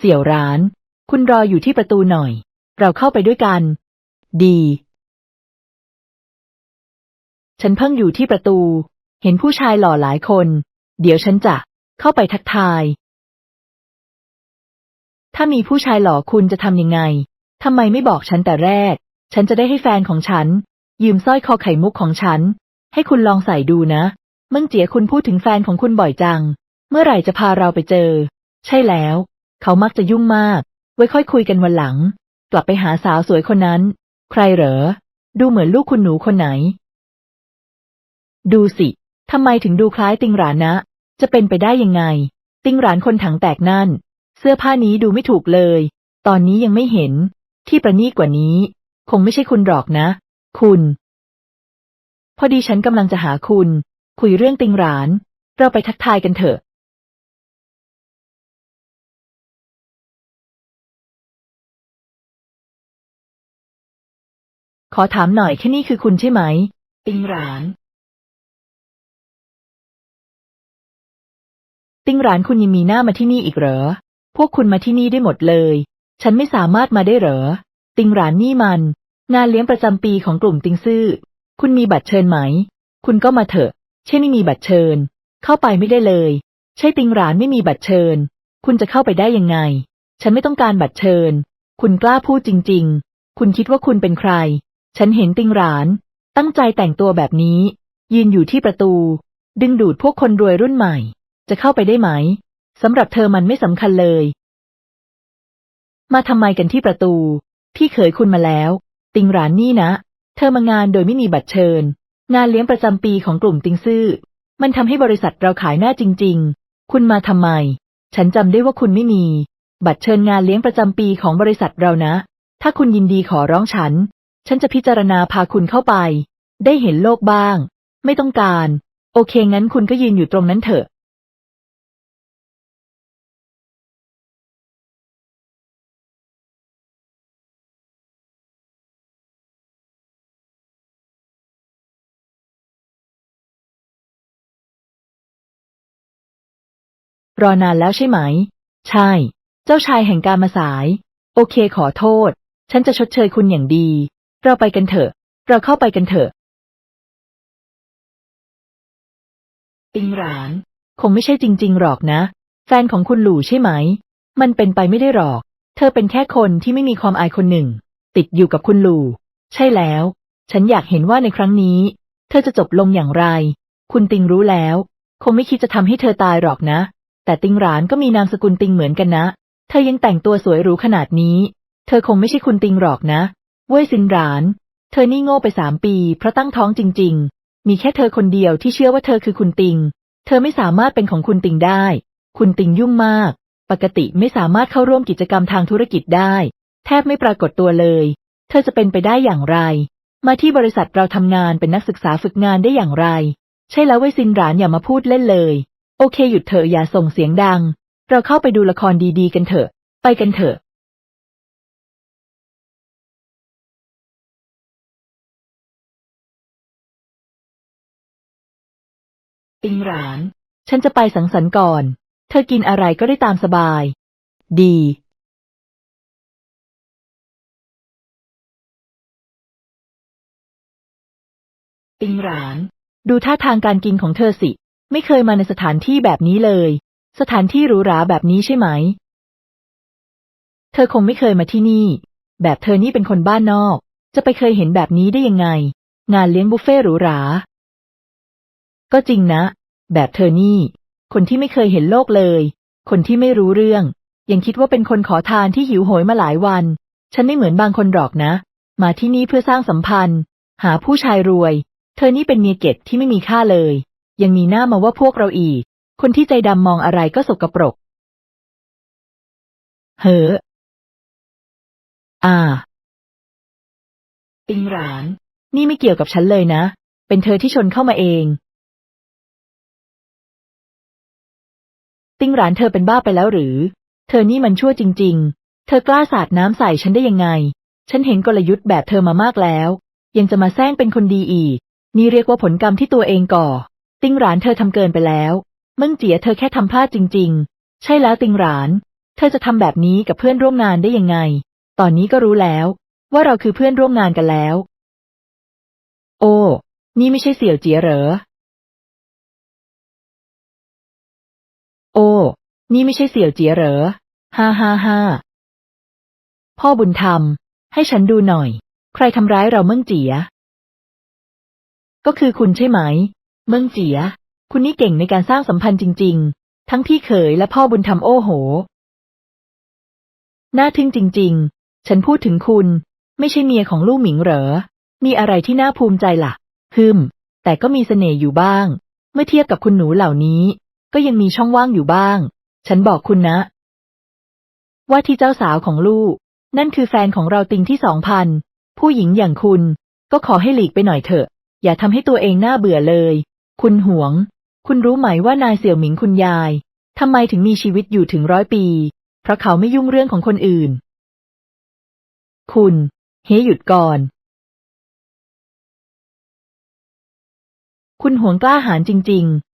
เสี่ยวร้าน คุณรออยู่ที่ประตูหน่อย เราเข้าไปด้วยกัน ดี ฉันเพิ่งอยู่ที่ประตู เห็นผู้ชายหล่อหลายคน เดี๋ยวฉันจะเข้าไปทักทาย ถ้ามีผู้ชายหล่อคุณจะทำยังไงทำไมไม่บอกฉันแต่แรก ฉันจะได้ให้แฟนของฉัน ยืมสร้อยคอไข่มุกของฉัน ให้คุณลองใส่ดูนะเมื่อเจียคุณพูดถึงแฟนของคุณบ่อยจัง เมื่อไหร่จะพาเราไปเจอ ใช่แล้ว เขามักจะยุ่งมาก ไว้ค่อยคุยกันวันหลัง กลับไปหาสาวสวยคนนั้น ใครเหรอ ดูเหมือนลูกคุณหนูคนไหน ดูสิทำไมถึงดูคล้ายติงหรานะ จะเป็นไปได้ยังไง ติงหรานคนถังแตกนั่น เสื้อผ้านี้ดูไม่ถูกเลย ตอนนี้ยังไม่เห็น ที่ประณีตกว่านี้ คงไม่ใช่คุณหรอกนะ คุณ พอดีฉันกำลังจะหาคุณ คุยเรื่องติงหราน เราไปทักทายกันเถอะ อถามหน่อยแค่นี้คือคุณใช่ไหม ติงหราน ติงหรานคุณยังมีหน้ามาที่นี่อีกเหรอ พวกคุณมาที่นี่ได้หมดเลย ฉันไม่สามารถมาได้เหรอ ติงหรานนี่มัน งานเลี้ยงประจำปีของกลุ่มติงซื่อ คุณมีบัตรเชิญไหม คุณก็มาเถอะ ใช่ไม่มีบัตรเชิญ เข้าไปไม่ได้เลย ใช่ติงหรานไม่มีบัตรเชิญ คุณจะเข้าไปได้ยังไง ฉันไม่ต้องการบัตรเชิญ คุณกล้าพูดจริง ๆ คุณคิดว่าคุณเป็นใคร ฉันเห็นติงหราน ตั้งใจแต่งตัวแบบนี้ ยืนอยู่ที่ประตู ดึงดูดพวกคนรวยรุ่นใหม่ จะเข้าไปได้ไหมสำหรับเธอมันไม่สำคัญเลย มาทำไมกันที่ประตู พี่เขยคุณมาแล้ว ติงหรานนี่นะ เธอมางานโดยไม่มีบัตรเชิญ งานเลี้ยงประจำปีของกลุ่มติงซื่อ มันทำให้บริษัทเราขายหน้าจริง ๆ คุณมาทำไม ฉันจำได้ว่าคุณไม่มี บัตรเชิญงานเลี้ยงประจำปีของบริษัทเรานะ ถ้าคุณยินดีขอร้องฉัน ฉันจะพิจารณาพาคุณเข้าไป ได้เห็นโลกบ้าง ไม่ต้องการ โอเคงั้นคุณก็ยืนอยู่ตรงนั้นเถอะ รอนานแล้วใช่ไหม ใช่ เจ้าชายแห่งการมาสาย โอเคขอโทษ ฉันจะชดเชยคุณอย่างดี เราไปกันเถอะ เราเข้าไปกันเถอะติงหราน คงไม่ใช่จริง ๆ หรอกนะ แฟนของคุณหลู่ใช่ไหม มันเป็นไปไม่ได้หรอก เธอเป็นแค่คนที่ไม่มีความอายคนหนึ่ง ติดอยู่กับคุณหลู่ ใช่แล้ว ฉันอยากเห็นว่าในครั้งนี้ เธอจะจบลงอย่างไร คุณติงรู้แล้ว คงไม่คิดจะทำให้เธอตายหรอกนะ แต่ติงหรานก็มีนามสกุลติงเหมือนกันนะ เธอยังแต่งตัวสวยหรูขนาดนี้ เธอคงไม่ใช่คุณติงหรอกนะ เว่ยซินหราน เธอนี่โง่ไปสามปี เพราะตั้งท้องจริง ๆ มีแค่เธอคนเดียวที่เชื่อว่าเธอคือคุณติง เธอไม่สามารถเป็นของคุณติงได้ คุณติงยุ่งมาก ปกติไม่สามารถเข้าร่วมกิจกรรมทางธุรกิจได้ แทบไม่ปรากฏตัวเลย เธอจะเป็นไปได้อย่างไร มาที่บริษัทเราทำงานเป็นนักศึกษาฝึกงานได้อย่างไร ใช่แล้วเว่ยซินหรานอย่ามาพูดเล่นเลย โอเคหยุดเถอะอย่าส่งเสียงดัง เราเข้าไปดูละครดีๆ กันเถอะ ไปกันเถอะ ติงหราน ฉันจะไปสังสรรค์ก่อน เธอกินอะไรก็ได้ตามสบาย ดีติงหราน ดูท่าทางการกินของเธอสิ ไม่เคยมาในสถานที่แบบนี้เลย สถานที่หรูหราแบบนี้ใช่ไหม เธอคงไม่เคยมาที่นี่ แบบเธอนี่เป็นคนบ้านนอก จะไปเคยเห็นแบบนี้ได้ยังไง งานเลี้ยงบุฟเฟ่ต์หรูหรา ก็จริงนะ แบบเธอนี่ คนที่ไม่เคยเห็นโลกเลย คนที่ไม่รู้เรื่อง ยังคิดว่าเป็นคนขอทานที่หิวโหยมาหลายวัน ฉันไม่เหมือนบางคนหรอกนะ มาที่นี่เพื่อสร้างสัมพันธ์ หาผู้ชายรวย เธอนี่เป็นเมียเก็ตที่ไม่มีค่าเลย ยังมีหน้ามาว่าพวกเราอีก คนที่ใจดำมองอะไรก็สกปรกเฮ้ออ่าติงหราน นี่ไม่เกี่ยวกับฉันเลยนะ เป็นเธอที่ชนเข้ามาเอง ติงหรานเธอเป็นบ้าไปแล้วหรือ เธอนี่มันชั่วจริง ๆ เธอกล้าสาดน้ำใส่ฉันได้ยังไง ฉันเห็นกลยุทธ์แบบเธอมามากแล้ว ยังจะมาแซงเป็นคนดีอีก นี่เรียกว่าผลกรรมที่ตัวเองก่อ ติงหรานเธอทำเกินไปแล้วเมื่งเจียเธอแค่ทำพลาดจริง ๆ ใช่แล้วติงหราน เธอจะทำแบบนี้กับเพื่อนร่วมงานได้ยังไง ตอนนี้ก็รู้แล้ว ว่าเราคือเพื่อนร่วมงานกันแล้ว โอ้ นี่ไม่ใช่เสี่ยวเจียเหรอ นี่ไม่ใช่เสี่ยวเจียเหรอ ฮ่าฮ่าฮ่าพ่อบุญธรรม ให้ฉันดูหน่อย ใครทำร้ายเราเมื่งเจีย ก็คือคุณใช่ไหม เมืองเจีย คุณนี่เก่งในการสร้างสัมพันธ์จริง ๆ ทั้งพี่เขยและพ่อบุญธรรมโอ้โห น่าทึ่งจริง ๆ ฉันพูดถึงคุณ ไม่ใช่เมียของลู่หมิงเหรอ มีอะไรที่น่าภูมิใจล่ะ ฮึม แต่ก็มีเสน่ห์อยู่บ้าง เมื่อเทียบกับคุณหนูเหล่านี้ ก็ยังมีช่องว่างอยู่บ้าง ฉันบอกคุณนะ ว่าที่เจ้าสาวของลูก นั่นคือแฟนของเราติงที่สองพัน ผู้หญิงอย่างคุณ ก็ขอให้หลีกไปหน่อยเถอะ อย่าทำให้ตัวเองน่าเบื่อเลย คุณหวง คุณรู้ไหมว่านายเสี่ยวหมิงคุณยายทำไมถึงมีชีวิตอยู่ถึงร้อยปี เพราะเขาไม่ยุ่งเรื่องของคนอื่น คุณเฮหยุดก่อน คุณหวงกล้าหาญจริง ๆ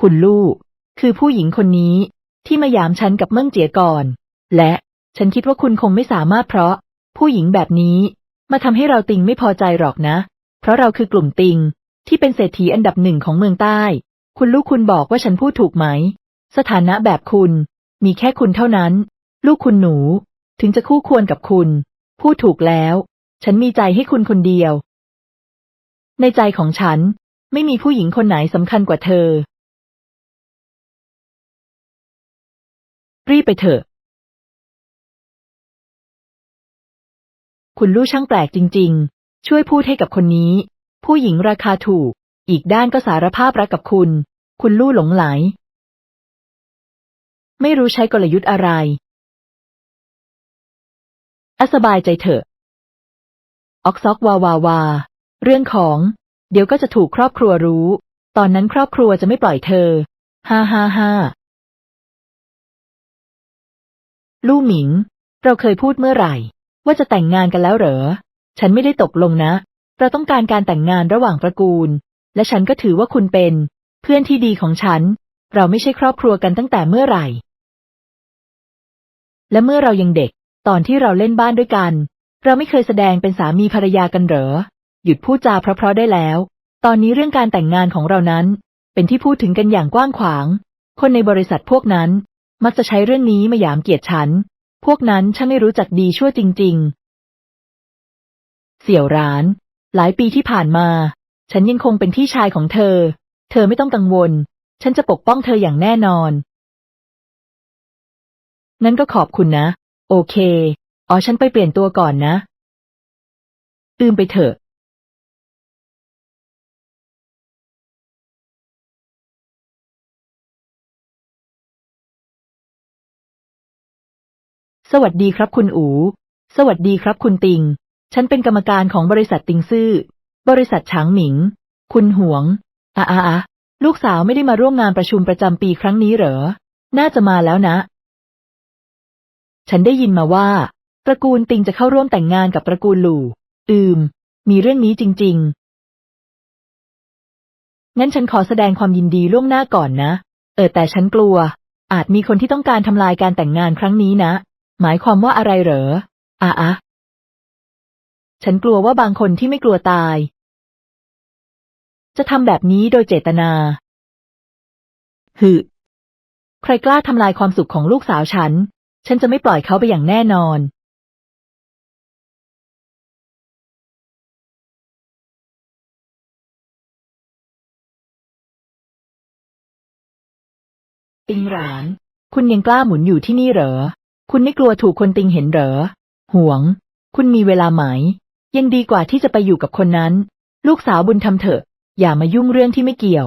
คุณลูกคือผู้หญิงคนนี้ที่มายามฉันกับเมิ่งเจียก่อน และฉันคิดว่าคุณคงไม่สามารถเพราะ ผู้หญิงแบบนี้ มาทำให้เราติงไม่พอใจหรอกนะ เพราะเราคือกลุ่มติง ที่เป็นเศรษฐีอันดับหนึ่งของเมืองใต้ คุณลูกคุณบอกว่าฉันพูดถูกไหม สถานะแบบคุณ มีแค่คุณเท่านั้น ลูกคุณหนู ถึงจะคู่ควรกับคุณ พูดถูกแล้ว ฉันมีใจให้คุณคนเดียว ในใจของฉัน ไม่มีผู้หญิงคนไหนสำคัญกว่าเธอ รีบไปเถอะ คุณลู่ช่างแปลกจริง ๆ ช่วยพูดให้กับคนนี้ ผู้หญิงราคาถูก อีกด้านก็สารภาพรักกับคุณ คุณลู่หลงไหล ไม่รู้ใช้กลยุทธ์อะไร อสบายใจเถอะ ออกซอกวาวาวา เรื่องของ เดี๋ยวก็จะถูกครอบครัวรู้ ตอนนั้นครอบครัวจะไม่ปล่อยเธอ ฮ่าฮ่าฮ่า ลู่หมิง เราเคยพูดเมื่อไหร่ ว่าจะแต่งงานกันแล้วเหรอ ฉันไม่ได้ตกลงนะ เราต้องการการแต่งงานระหว่างตระกูล และฉันก็ถือว่าคุณเป็น เพื่อนที่ดีของฉัน เราไม่ใช่ครอบครัวกันตั้งแต่เมื่อไหร่ และเมื่อเรายังเด็ก ตอนที่เราเล่นบ้านด้วยกัน เราไม่เคยแสดงเป็นสามีภรรยากันเหรอ หยุดพูดจาเพราะๆได้แล้ว ตอนนี้เรื่องการแต่งงานของเรานั้น เป็นที่พูดถึงกันอย่างกว้างขวาง คนในบริษัทพวกนั้น มักจะใช้เรื่องนี้มาหยามเกียรติฉัน พวกนั้นฉันไม่รู้จักดีชั่วจริง ๆ เสี่ยวร้าน หลายปีที่ผ่านมา ฉันยังคงเป็นพี่ชายของเธอ เธอไม่ต้องกังวล ฉันจะปกป้องเธออย่างแน่นอน นั้นก็ขอบคุณนะ โอเค อ๋อฉันไปเปลี่ยนตัวก่อนนะ อืมไปเถอะ สวัสดีครับคุณอูสวัสดีครับคุณติง ฉันเป็นกรรมการของบริษัทติงซื่อ บริษัทฉางหมิง คุณหวงอะอะอะลูกสาวไม่ได้มาร่วมงานประชุมประจำปีครั้งนี้เหรอ น่าจะมาแล้วนะ ฉันได้ยินมาว่า ตระกูลติงจะเข้าร่วมแต่งงานกับตระกูลหลู่ อืม มีเรื่องนี้จริง ๆ งั้นฉันขอแสดงความยินดีล่วงหน้าก่อนนะ เออแต่ฉันกลัว อาจมีคนที่ต้องการทำลายการแต่งงานครั้งนี้นะ หมายความว่าอะไรเหรออะอะฉันกลัวว่าบางคนที่ไม่กลัวตาย จะทำแบบนี้โดยเจตนาหึใครกล้าทำลายความสุขของลูกสาวฉัน ฉันจะไม่ปล่อยเขาไปอย่างแน่นอนติงหราน คุณยังกล้าหมุนอยู่ที่นี่เหรอ คุณไม่กลัวถูกคนติงเห็นเหรอ ห่วง คุณมีเวลาไหม ยังดีกว่าที่จะไปอยู่กับคนนั้น ลูกสาวบุญทำเถอะ อย่ามายุ่งเรื่องที่ไม่เกี่ยว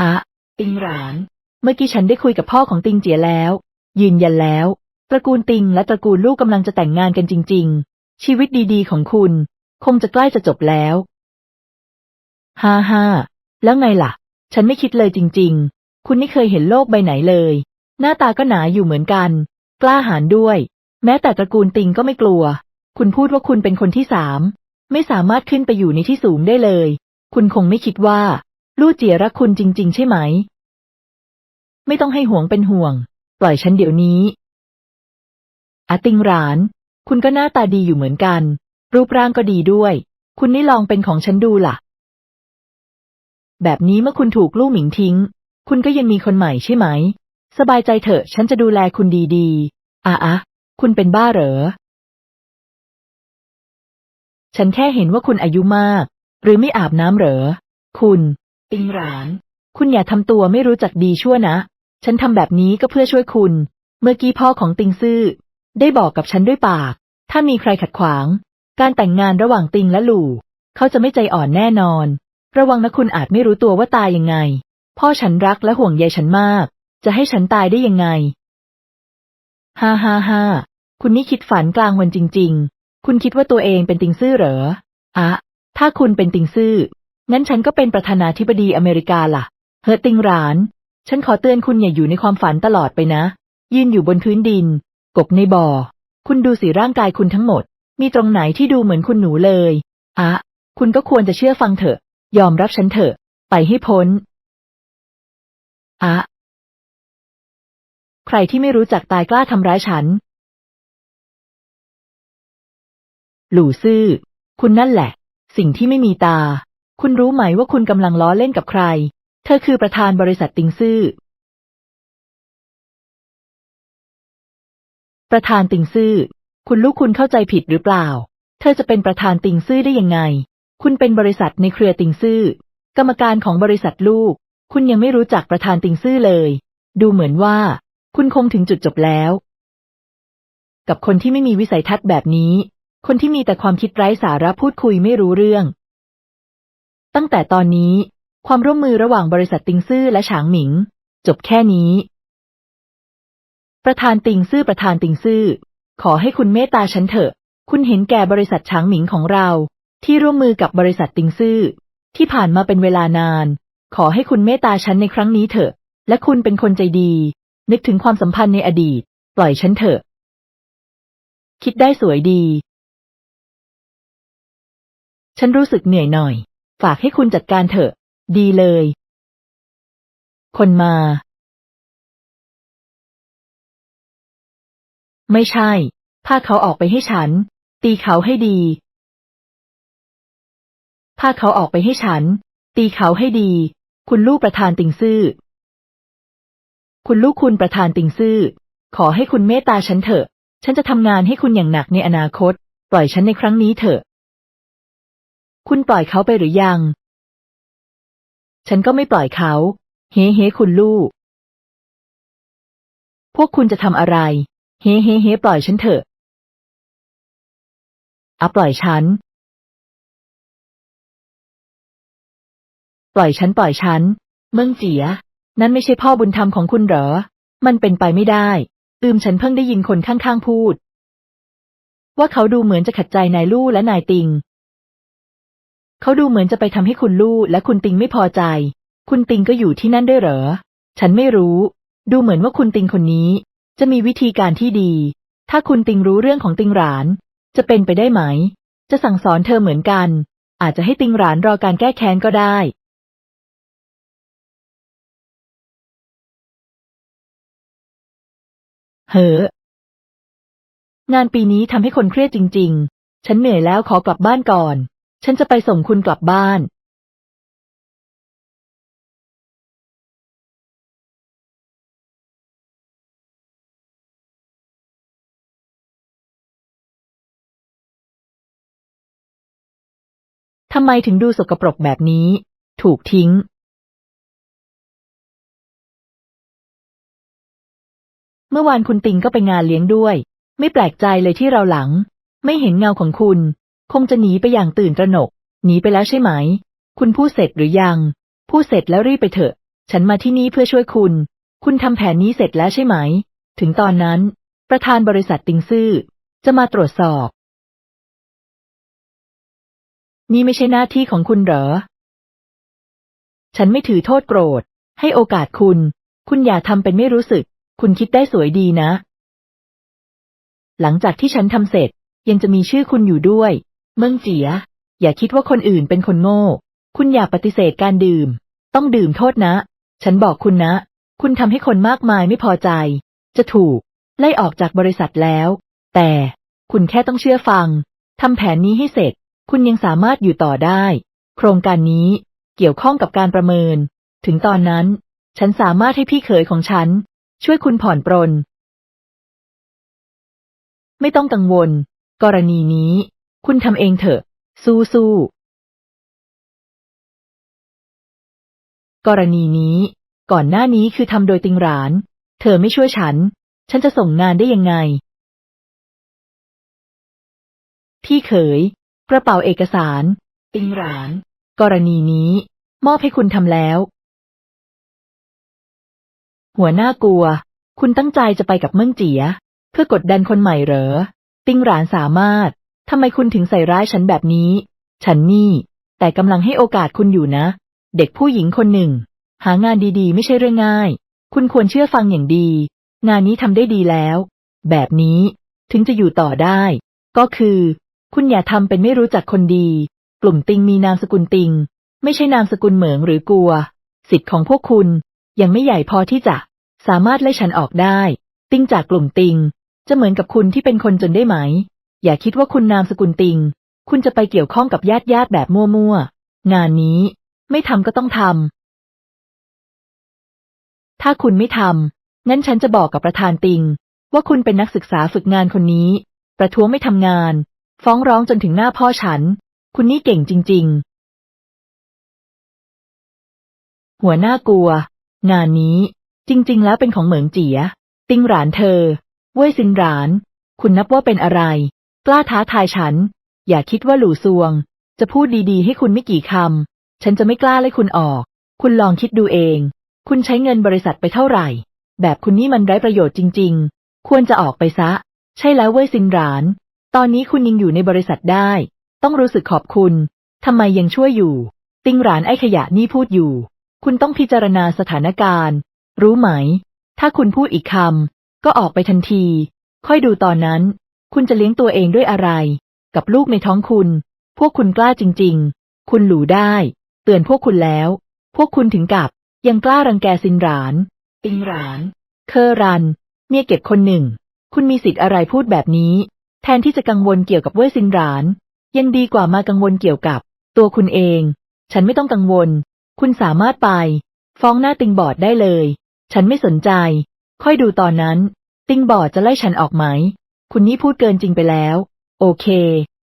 อะติงหราน เมื่อกี้ฉันได้คุยกับพ่อของติงเจียแล้ว ยืนยันแล้ว ตระกูลติงและตระกูลลูกกำลังจะแต่งงานกันจริง ๆ ชีวิตดีๆ ของคุณ คงจะใกล้จะจบแล้วฮ่าฮ่าแล้วไงล่ะ ฉันไม่คิดเลยจริง ๆ คุณไม่เคยเห็นโลกใบไหนเลย หน้าตาก็หนาอยู่เหมือนกัน กล้าหาญด้วย แม้แต่ตระกูลติงก็ไม่กลัว คุณพูดว่าคุณเป็นคนที่สามไม่สามารถขึ้นไปอยู่ในที่สูงได้เลย คุณคงไม่คิดว่า ลู่เจียรักคุณจริง ๆ ใช่ไหม ไม่ต้องให้ห่วงเป็นห่วง ปล่อยฉันเดี๋ยวนี้อาติงหราน คุณก็หน้าตาดีอยู่เหมือนกัน รูปร่างก็ดีด้วย คุณนี่ลองเป็นของฉันดูล่ะ แบบนี้เมื่อคุณถูกลู่หมิงทิ้ง คุณก็ยังมีคนใหม่ใช่ไหม สบายใจเถอะ ฉันจะดูแลคุณดีๆอะอะคุณเป็นบ้าเหรอ ฉันแค่เห็นว่าคุณอายุมาก หรือไม่อาบน้ำเหรอ คุณติงหราน คุณอย่าทำตัวไม่รู้จักดีชั่วนะ ฉันทำแบบนี้ก็เพื่อช่วยคุณ เมื่อกี้พ่อของติงซื่อ ได้บอกกับฉันด้วยปาก ถ้ามีใครขัดขวาง การแต่งงานระหว่างติงและหลู่ เขาจะไม่ใจอ่อนแน่นอน ระวังนะคุณอาจไม่รู้ตัวว่าตายยังไง พ่อฉันรักและห่วงใยฉันมาก จะให้ฉันตายได้ยังไง ฮ่าฮ่าฮ่าคุณนี่คิดฝันกลางวันจริง ๆ คุณคิดว่าตัวเองเป็นติงซื่อเหรอ อะ ถ้าคุณเป็นติงซื่อ งั้นฉันก็เป็นประธานาธิบดีอเมริกาล่ะ เฮอติงหราน ฉันขอเตือนคุณอย่าอยู่ในความฝันตลอดไปนะ ยืนอยู่บนพื้นดิน กบในบ่อ คุณดูสิร่างกายคุณทั้งหมด มีตรงไหนที่ดูเหมือนคุณหนูเลย อะ คุณก็ควรจะเชื่อฟังเถอะ ยอมรับฉันเถอะ ไปให้พ้น อะ ใครที่ไม่รู้จักตายกล้าทำร้ายฉัน หลู่ซื่อ คุณนั่นแหละ สิ่งที่ไม่มีตา คุณรู้ไหมว่าคุณกำลังล้อเล่นกับใคร เธอคือประธานบริษัทติงซื่อ ประธานติงซื่อ คุณลูกคุณเข้าใจผิดหรือเปล่า เธอจะเป็นประธานติงซื่อได้ยังไง คุณเป็นบริษัทในเครือติงซื่อ กรรมการของบริษัทลูก คุณยังไม่รู้จักประธานติงซื่อเลย ดูเหมือนว่า คุณคงถึงจุดจบแล้ว กับคนที่ไม่มีวิสัยทัศน์แบบนี้ คนที่มีแต่ความคิดไร้สาระพูดคุยไม่รู้เรื่อง ตั้งแต่ตอนนี้ ความร่วมมือระหว่างบริษัทติงซื่อและฉางหมิง จบแค่นี้ ประธานติงซื่อประธานติงซื่อ ขอให้คุณเมตตาฉันเถอะ คุณเห็นแก่บริษัทฉางหมิงของเรา ที่ร่วมมือกับบริษัทติงซื่อ ที่ผ่านมาเป็นเวลานาน ขอให้คุณเมตตาฉันในครั้งนี้เถอะ และคุณเป็นคนใจดี นึกถึงความสัมพันธ์ในอดีต ปล่อยฉันเถอะ คิดได้สวยดี ฉันรู้สึกเหนื่อยหน่อย ฝากให้คุณจัดการเถอะ ดีเลย คนมา ไม่ใช่ พาเขาออกไปให้ฉัน ตีเขาให้ดีพาเขาออกไปให้ฉัน ตีเขาให้ดี คุณลูกประธานติงซื่อ คุณลูกคุณประธานติงซื่อ ขอให้คุณเมตตาฉันเถอะ ฉันจะทำงานให้คุณอย่างหนักในอนาคต ปล่อยฉันในครั้งนี้เถอะ คุณปล่อยเขาไปหรือยัง ฉันก็ไม่ปล่อยเขา เฮ้เฮ้คุณลูก พวกคุณจะทำอะไร เฮ้เฮ้เฮ้ปล่อยฉันเถอะอะปล่อยฉัน ปล่อยฉันปล่อยฉัน เมืองเจีย นั่นไม่ใช่พ่อบุญธรรมของคุณเหรอ มันเป็นไปไม่ได้ อืมฉันเพิ่งได้ยินคนข้างๆพูด ว่าเขาดูเหมือนจะขัดใจนายลู่และนายติง เขาดูเหมือนจะไปทำให้คุณลู่และคุณติงไม่พอใจ คุณติงก็อยู่ที่นั่นด้วยเหรอ ฉันไม่รู้ ดูเหมือนว่าคุณติงคนนี้ จะมีวิธีการที่ดี ถ้าคุณติงรู้เรื่องของติงหราน จะเป็นไปได้ไหม จะสั่งสอนเธอเหมือนกัน อาจจะให้ติงหรานรอการแก้แค้นก็ได้ เหอะงานปีนี้ทำให้คนเครียดจริง ๆ ฉันเหนื่อยแล้วขอกลับบ้านก่อน ฉันจะไปส่งคุณกลับบ้าน ทำไมถึงดูสกปรกแบบนี้ ถูกทิ้ง เมื่อวานคุณติงก็ไปงานเลี้ยงด้วย ไม่แปลกใจเลยที่เราหลัง ไม่เห็นเงาของคุณ คงจะหนีไปอย่างตื่นตระหนก หนีไปแล้วใช่ไหม คุณพูดเสร็จหรือยัง พูดเสร็จแล้วรีบไปเถอะ ฉันมาที่นี่เพื่อช่วยคุณ คุณทำแผนนี้เสร็จแล้วใช่ไหม ถึงตอนนั้น ประธานบริษัทติงซื่อ จะมาตรวจสอบ นี่ไม่ใช่หน้าที่ของคุณเหรอ ฉันไม่ถือโทษโกรธ ให้โอกาสคุณ คุณอย่าทำเป็นไม่รู้สึก คุณคิดได้สวยดีนะ หลังจากที่ฉันทำเสร็จ ยังจะมีชื่อคุณอยู่ด้วย เมืองเจีย อย่าคิดว่าคนอื่นเป็นคนโง่ คุณอย่าปฏิเสธการดื่ม ต้องดื่มโทษนะ ฉันบอกคุณนะ คุณทำให้คนมากมายไม่พอใจ จะถูก ไล่ออกจากบริษัทแล้ว แต่คุณแค่ต้องเชื่อฟังทำแผนนี้ให้เสร็จ คุณยังสามารถอยู่ต่อได้ โครงการนี้เกี่ยวข้องกับการประเมิน ถึงตอนนั้น ฉันสามารถให้พี่เขยของฉัน ช่วยคุณผ่อนปรน ไม่ต้องกังวล กรณีนี้ คุณทำเองเถอะ สู้สู้กรณีนี้ ก่อนหน้านี้คือทำโดยติงหราน เธอไม่ช่วยฉัน ฉันจะส่งงานได้ยังไง พี่เขย กระเป๋าเอกสาร ติงหราน กรณีนี้ มอบให้คุณทำแล้ว หัวหน้ากลัว คุณตั้งใจจะไปกับเมืองเจีย เพื่อกดดันคนใหม่เหรอ ติงหรานสามารถ ทำไมคุณถึงใส่ร้ายฉันแบบนี้ ฉันนี่ แต่กำลังให้โอกาสคุณอยู่นะ เด็กผู้หญิงคนหนึ่ง หางานดีๆ ไม่ใช่เรื่องง่าย คุณควรเชื่อฟังอย่างดี งานนี้ทำได้ดีแล้ว แบบนี้ถึงจะอยู่ต่อได้ ก็คือ คุณอย่าทำเป็นไม่รู้จักคนดี กลุ่มติงมีนามสกุลติง ไม่ใช่นามสกุลเหมืองหรือกัว สิทธิ์ของพวกคุณยังไม่ใหญ่พอที่จะ สามารถไล่ฉันออกได้ ติงจากกลุ่มติง จะเหมือนกับคุณที่เป็นคนจนได้ไหม อย่าคิดว่าคุณนามสกุลติง คุณจะไปเกี่ยวข้องกับญาติญาติแบบมั่วๆ งานนี้ไม่ทำก็ต้องทำ ถ้าคุณไม่ทำงั้นฉันจะบอกกับประธานติง ว่าคุณเป็นนักศึกษาฝึกงานคนนี้ ประท้วงไม่ทำงาน ฟ้องร้องจนถึงหน้าพ่อฉัน คุณนี่เก่งจริง ๆ หัวหน้ากลัว งานนี้ จริง ๆ แล้วเป็นของเหมืองเจีย ติงหรานเธอ เว่ยซินหราน คุณนับว่าเป็นอะไร กล้าท้าทายฉัน อย่าคิดว่าหลู่ซวง จะพูดดีๆ ให้คุณไม่กี่คำ ฉันจะไม่กล้าไล่คุณออก คุณลองคิดดูเอง คุณใช้เงินบริษัทไปเท่าไหร่ แบบคุณนี่มันไร้ประโยชน์จริง ๆ ควรจะออกไปซะ ใช่แล้วเว่ยซินหราน ตอนนี้คุณยังอยู่ในบริษัทได้ ต้องรู้สึกขอบคุณ ทำไมยังช่วยอยู่ ติงหรานไอ้ขยะนี่พูดอยู่ คุณต้องพิจารณาสถานการณ์ รู้ไหม ถ้าคุณพูดอีกคำ ก็ออกไปทันที ค่อยดูตอนนั้น คุณจะเลี้ยงตัวเองด้วยอะไร กับลูกในท้องคุณ พวกคุณกล้าจริง ๆ คุณหลูได้ เตือนพวกคุณแล้ว พวกคุณถึงกับยังกล้ารังแกซินหรานติงหราน เคอรัน เมียเก็บคนหนึ่ง คุณมีสิทธิ์อะไรพูดแบบนี้ แทนที่จะกังวลเกี่ยวกับเว่ยซินหราน ยังดีกว่ามากังวลเกี่ยวกับ ตัวคุณเอง ฉันไม่ต้องกังวล คุณสามารถไป ฟ้องหน้าติงบอร์ดได้เลย ฉันไม่สนใจ ค่อยดูตอนนั้น ติงบอร์ดจะไล่ฉันออกไหม คุณนี่พูดเกินจริงไปแล้ว โอเค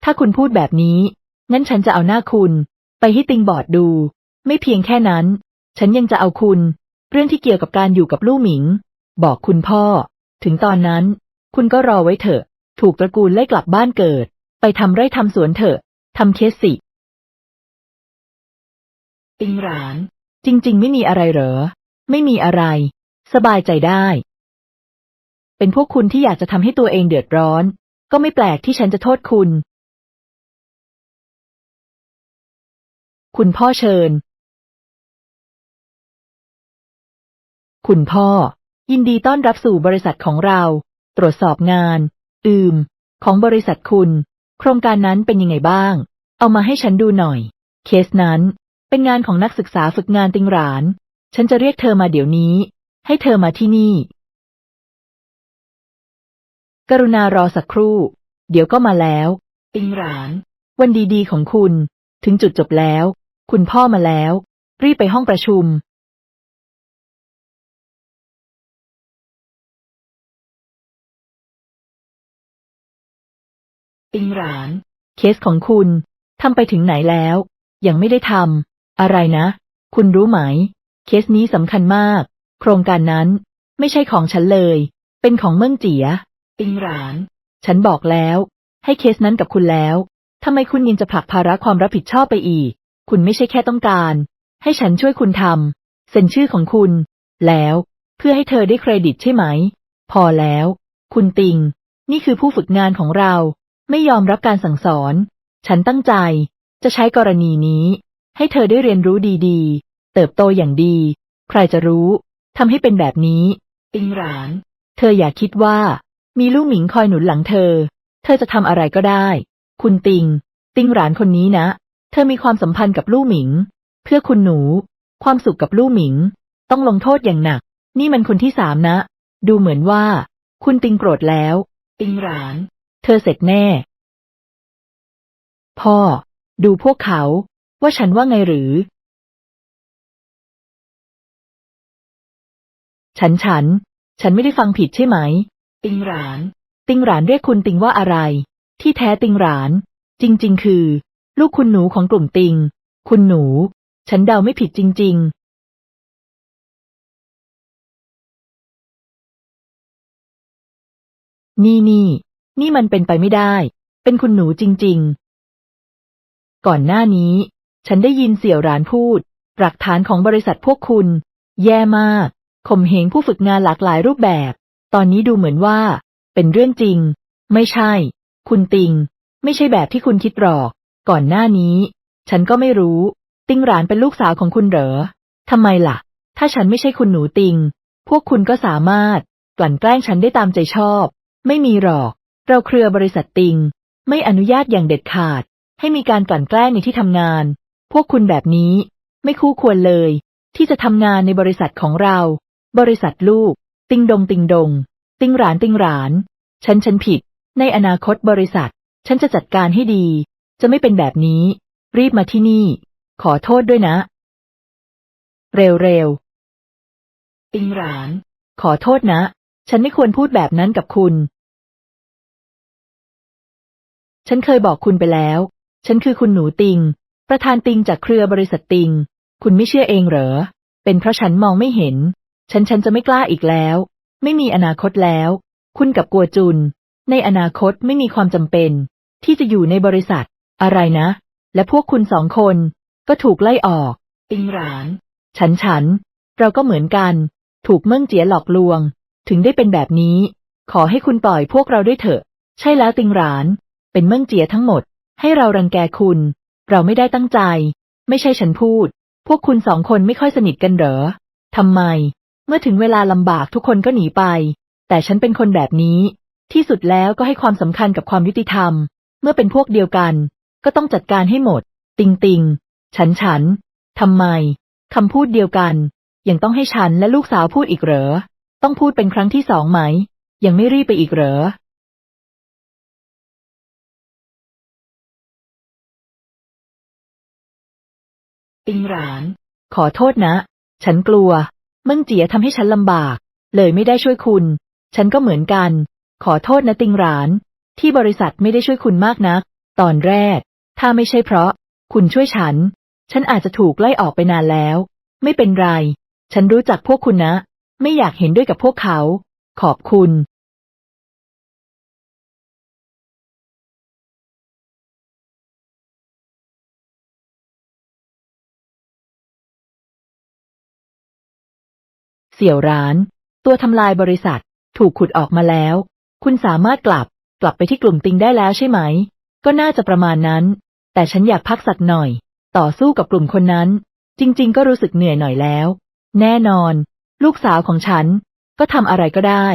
ถ้าคุณพูดแบบนี้ งั้นฉันจะเอาหน้าคุณ ไปให้ติงบอร์ดดู ไม่เพียงแค่นั้น ฉันยังจะเอาคุณ เรื่องที่เกี่ยวกับการอยู่กับลู่หมิง บอกคุณพ่อ ถึงตอนนั้น คุณก็รอไว้เถอะ ถูกตระกูลไล่กลับบ้านเกิด ไปทำไร่ทำสวนเถอะทำเคสสิติงหราน จริง ๆ ไม่มีอะไรเหรอ ไม่มีอะไร สบายใจได้ เป็นพวกคุณที่อยากจะทำให้ตัวเองเดือดร้อน ก็ไม่แปลกที่ฉันจะโทษคุณ คุณพ่อเชิญ คุณพ่อ ยินดีต้อนรับสู่บริษัทของเรา ตรวจสอบงาน อืม ของบริษัทคุณ โครงการนั้นเป็นยังไงบ้าง เอามาให้ฉันดูหน่อย เคสนั้นเป็นงานของนักศึกษาฝึกงานติงหราน ฉันจะเรียกเธอมาเดี๋ยวนี้ ให้เธอมาที่นี่ กรุณารอสักครู่ เดี๋ยวก็มาแล้วติงหราน วันดีๆของคุณ ถึงจุดจบแล้ว คุณพ่อมาแล้ว รีบไปห้องประชุมติงหราน เคสของคุณทำไปถึงไหนแล้ว ยังไม่ได้ทำอะไรนะ คุณรู้ไหม เคสนี้สำคัญมาก โครงการนั้น ไม่ใช่ของฉันเลย เป็นของเมืองเจียติงหราน ฉันบอกแล้ว ให้เคสนั้นกับคุณแล้วทำไมคุณยังจะผลักภาระความรับผิดชอบไปอีก คุณไม่ใช่แค่ต้องการ ให้ฉันช่วยคุณทำเซ็นชื่อของคุณ แล้ว เพื่อให้เธอได้เครดิตใช่ไหม พอแล้ว คุณติง นี่คือผู้ฝึกงานของเรา ไม่ยอมรับการสั่งสอน ฉันตั้งใจ จะใช้กรณีนี้ ให้เธอได้เรียนรู้ดีๆ เติบโตอย่างดี ใครจะรู้ทำให้เป็นแบบนี้ติงหราน เธออย่าคิดว่า มีลูกหมิงคอยหนุนหลังเธอ เธอจะทำอะไรก็ได้ คุณติง ติงหรานคนนี้นะ เธอมีความสัมพันธ์กับลู่หมิง เพื่อคุณหนู ความสุขกับลู่หมิง ต้องลงโทษอย่างหนัก นี่มันคนที่สามนะ ดูเหมือนว่า คุณติงโกรธแล้ว ติงหราน เธอเสร็จแน่ พ่อ ดูพวกเขา ว่าฉันว่าไงหรือ ฉันฉัน ฉันไม่ได้ฟังผิดใช่ไหม ติงหราน ติงหรานเรียกคุณติงว่าอะไร ที่แท้ติงหราน จริง ๆ คือ ลูกคุณหนูของกลุ่มติง คุณหนู ฉันเดาไม่ผิดจริง ๆนี่นี่ นี่มันเป็นไปไม่ได้ เป็นคุณหนูจริง ๆ ก่อนหน้านี้ ฉันได้ยินเสี่ยวหรานพูด หลักฐานของบริษัทพวกคุณ แย่มาก ข่มเหงผู้ฝึกงานหลากหลายรูปแบบ ตอนนี้ดูเหมือนว่า เป็นเรื่องจริง ไม่ใช่ คุณติง ไม่ใช่แบบที่คุณคิดหรอก ก่อนหน้านี้ ฉันก็ไม่รู้ ติงหรานเป็นลูกสาวของคุณเหรอทำไมล่ะ ถ้าฉันไม่ใช่คุณหนูติง พวกคุณก็สามารถ กลั่นแกล้งฉันได้ตามใจชอบ ไม่มีหรอก เราเครือบริษัทติง ไม่อนุญาตอย่างเด็ดขาด ให้มีการกลั่นแกล้งในที่ทำงาน พวกคุณแบบนี้ ไม่คู่ควรเลย ที่จะทำงานในบริษัทของเรา บริษัทลูก ติงดงติงดง ติงหรานติงหราน ฉันฉันผิด ในอนาคตบริษัท ฉันจะจัดการให้ดี จะไม่เป็นแบบนี้ รีบมาที่นี่ ขอโทษด้วยนะ เร็วๆติงหราน ขอโทษนะ ฉันไม่ควรพูดแบบนั้นกับคุณ ฉันเคยบอกคุณไปแล้ว ฉันคือคุณหนูติง ประธานติงจากเครือบริษัทติง คุณไม่เชื่อเองเหรอ เป็นเพราะฉันมองไม่เห็น ฉันฉันจะไม่กล้าอีกแล้ว ไม่มีอนาคตแล้ว คุณกับกัวจุน ในอนาคตไม่มีความจำเป็น ที่จะอยู่ในบริษัท อะไรนะ และพวกคุณสองคน ก็ถูกไล่ออกติงหราน ฉันฉัน เราก็เหมือนกัน ถูกเมิ่งเจียหลอกลวง ถึงได้เป็นแบบนี้ ขอให้คุณปล่อยพวกเราด้วยเถอะ ใช่แล้วติงหราน เป็นเมิ่งเจียทั้งหมด ให้เรารังแกคุณ เราไม่ได้ตั้งใจ ไม่ใช่ฉันพูด พวกคุณสองคนไม่ค่อยสนิทกันเหรอทำไมเมื่อถึงเวลาลำบากทุกคนก็หนีไป แต่ฉันเป็นคนแบบนี้ ที่สุดแล้วก็ให้ความสำคัญกับความยุติธรรม เมื่อเป็นพวกเดียวกัน ก็ต้องจัดการให้หมด ติงติงฉันฉันทำไมคำพูดเดียวกัน ยังต้องให้ฉันและลูกสาวพูดอีกเหรอ ต้องพูดเป็นครั้งที่สองไหม ยังไม่รีบไปอีกเหรอติงหราน ขอโทษนะ ฉันกลัว เมิ่งเจียทำให้ฉันลำบาก เลยไม่ได้ช่วยคุณ ฉันก็เหมือนกัน ขอโทษนะติงหลาน ที่บริษัทไม่ได้ช่วยคุณมากนัก ตอนแรก ถ้าไม่ใช่เพราะ คุณช่วยฉัน ฉันอาจจะถูกไล่ออกไปนานแล้ว ไม่เป็นไร ฉันรู้จักพวกคุณนะ ไม่อยากเห็นด้วยกับพวกเขา ขอบคุณ เสี่ยวร้าน ตัวทำลายบริษัท ถูกขุดออกมาแล้ว คุณสามารถกลับ กลับไปที่กลุ่มติงได้แล้วใช่ไหม ก็น่าจะประมาณนั้น แต่ฉันอยากพักสักหน่อย ต่อสู้กับกลุ่มคนนั้น จริง ๆ ก็รู้สึกเหนื่อยหน่อยแล้ว แน่นอน ลูกสาวของฉัน ก็ทำอะไรก็ได้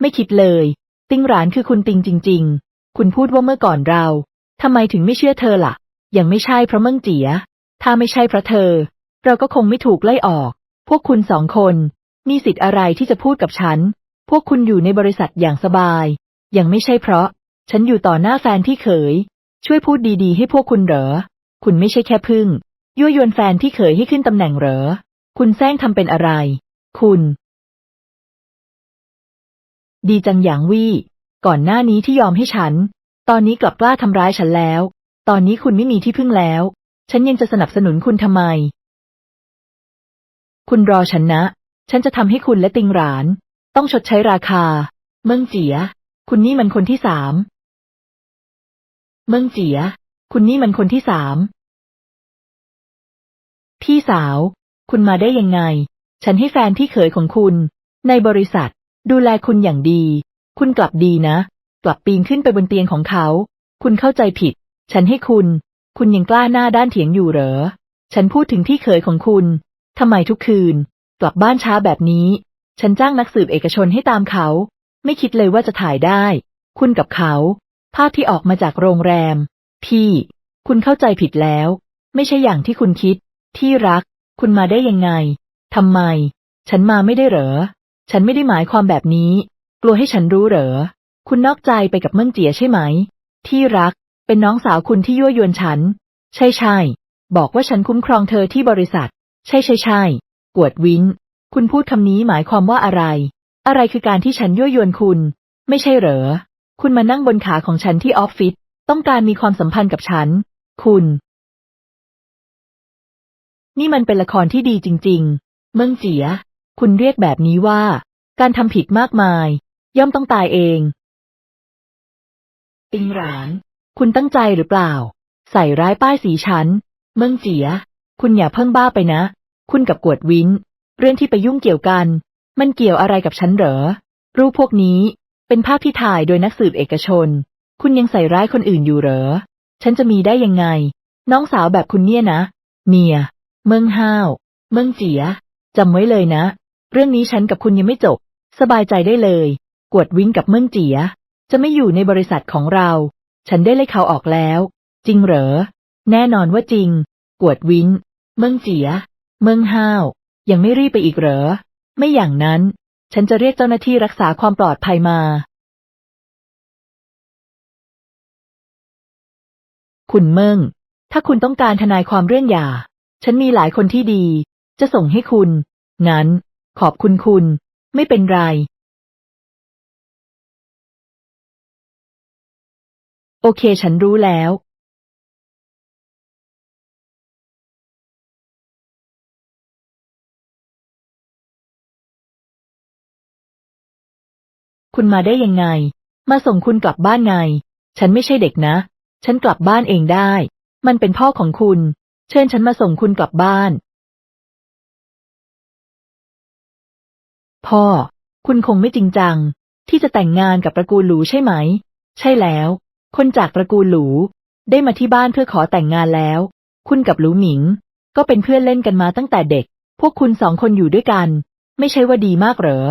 ไม่คิดเลย ติงหรานคือคุณติงจริง ๆ คุณพูดว่าเมื่อก่อนเรา ทำไมถึงไม่เชื่อเธอล่ะ ยังไม่ใช่เพราะเมิ่งเจีย ถ้าไม่ใช่เพราะเธอ เราก็คงไม่ถูกไล่ออก พวกคุณสองคน มีสิทธิ์อะไรที่จะพูดกับฉัน พวกคุณอยู่ในบริษัทอย่างสบาย ยังไม่ใช่เพราะ ฉันอยู่ต่อหน้าแฟนที่เขย ช่วยพูดดีๆ ให้พวกคุณเหรอ คุณไม่ใช่แค่พึ่ง ยั่วยวนแฟนที่เขยให้ขึ้นตำแหน่งเหรอ คุณแซงทำเป็นอะไร คุณ ดีจังหยางวี่ ก่อนหน้านี้ที่ยอมให้ฉัน ตอนนี้กลับกล้าทำร้ายฉันแล้ว ตอนนี้คุณไม่มีที่พึ่งแล้ว ฉันยังจะสนับสนุนคุณทำไม คุณรอฉันนะ ฉันจะทำให้คุณและติงหราน ต้องชดใช้ราคา เมืองเจีย คุณนี่มันคนที่สาม เมืองเจีย คุณนี่มันคนที่สาม พี่สาว คุณมาได้ยังไง ฉันให้แฟนที่เขยของคุณ ในบริษัท ดูแลคุณอย่างดี คุณกลับดีนะ กลับปีนขึ้นไปบนเตียงของเขา คุณเข้าใจผิด ฉันให้คุณ คุณยังกล้าหน้าด้านเถียงอยู่เหรอ ฉันพูดถึงพี่เขยของคุณ ทำไมทุกคืน กลับบ้านช้าแบบนี้ ฉันจ้างนักสืบเอกชนให้ตามเขา ไม่คิดเลยว่าจะถ่ายได้ คุณกับเขา ภาพที่ออกมาจากโรงแรม พี่ คุณเข้าใจผิดแล้ว ไม่ใช่อย่างที่คุณคิด ที่รัก คุณมาได้ยังไง ทำไม ฉันมาไม่ได้เหรอ ฉันไม่ได้หมายความแบบนี้ กลัวให้ฉันรู้เหรอ คุณนอกใจไปกับเมิ่งเจียใช่ไหม ที่รัก เป็นน้องสาวคุณที่ยั่วยวนฉัน ใช่ใช่ บอกว่าฉันคุ้มครองเธอที่บริษัท ใช่ใช่ใช่กวดวินคุณพูดคำนี้หมายความว่าอะไร อะไรคือการที่ฉันยั่วยวนคุณ ไม่ใช่เหรอ คุณมานั่งบนขาของฉันที่ออฟฟิศ ต้องการมีความสัมพันธ์กับฉัน คุณ นี่มันเป็นละครที่ดีจริง ๆ เมืองเจีย คุณเรียกแบบนี้ว่า การทำผิดมากมาย ย่อมต้องตายเองติงหราน คุณตั้งใจหรือเปล่า ใส่ร้ายป้ายสีฉัน เมืองเจีย คุณอย่าเพิ่งบ้าไปนะ คุณกับกวดวินเรื่องที่ไปยุ่งเกี่ยวกัน มันเกี่ยวอะไรกับฉันเหรอ รูปพวกนี้ เป็นภาพที่ถ่ายโดยนักสืบเอกชน คุณยังใส่ร้ายคนอื่นอยู่เหรอ ฉันจะมีได้ยังไง น้องสาวแบบคุณเนี่ยนะ เมีย เมืองห้าว เมืองเจียจำไว้เลยนะ เรื่องนี้ฉันกับคุณยังไม่จบ สบายใจได้เลย กวดวินกับเมืองเจีย จะไม่อยู่ในบริษัทของเรา ฉันได้ไล่เขาออกแล้ว จริงเหรอ แน่นอนว่าจริง กวดวินเมืองเจีย เมืองห้าว ยังไม่รีบไปอีกเหรอ ไม่อย่างนั้น ฉันจะเรียกเจ้าหน้าที่รักษาความปลอดภัยมา คุณเมิงถ้าคุณต้องการทนายความเรื่องหย่า ฉันมีหลายคนที่ดี จะส่งให้คุณ งั้น ขอบคุณคุณ ไม่เป็นไร โอเคฉันรู้แล้วคุณมาได้ยังไง มาส่งคุณกลับบ้านไง ฉันไม่ใช่เด็กนะ ฉันกลับบ้านเองได้ มันเป็นพ่อของคุณ เชิญฉันมาส่งคุณกลับบ้าน พ่อ คุณคงไม่จริงจัง ที่จะแต่งงานกับตระกูลหลูใช่ไหม ใช่แล้ว คนจากตระกูลหลู ได้มาที่บ้านเพื่อขอแต่งงานแล้ว คุณกับหลูหมิง ก็เป็นเพื่อนเล่นกันมาตั้งแต่เด็ก พวกคุณสองคนอยู่ด้วยกัน ไม่ใช่ว่าดีมากเหรอ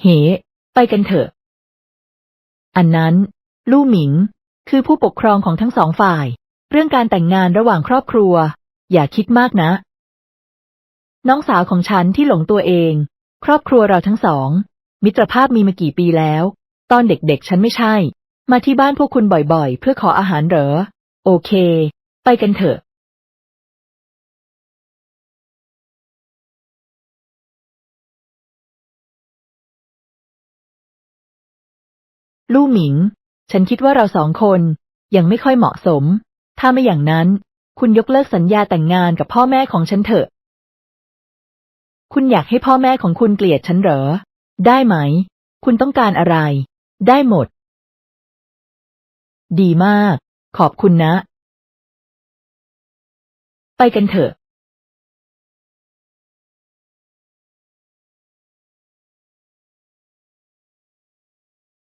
เฮ้ไปกันเถอะ อันนั้น ลู่หมิง คือผู้ปกครองของทั้งสองฝ่าย เรื่องการแต่งงานระหว่างครอบครัว อย่าคิดมากนะ น้องสาวของฉันที่หลงตัวเอง ครอบครัวเราทั้งสอง มิตรภาพมีมากี่ปีแล้ว ตอนเด็กๆ ฉันไม่ใช่ มาที่บ้านพวกคุณบ่อยๆ เพื่อขออาหารเหรอ โอเค ไปกันเถอะลู่หมิง ฉันคิดว่าเราสองคน ยังไม่ค่อยเหมาะสม ถ้าไม่อย่างนั้น คุณยกเลิกสัญญาแต่งงานกับพ่อแม่ของฉันเถอะ คุณอยากให้พ่อแม่ของคุณเกลียดฉันเหรอ ได้ไหม คุณต้องการอะไร ได้หมด ดีมาก ขอบคุณนะ ไปกันเถอะ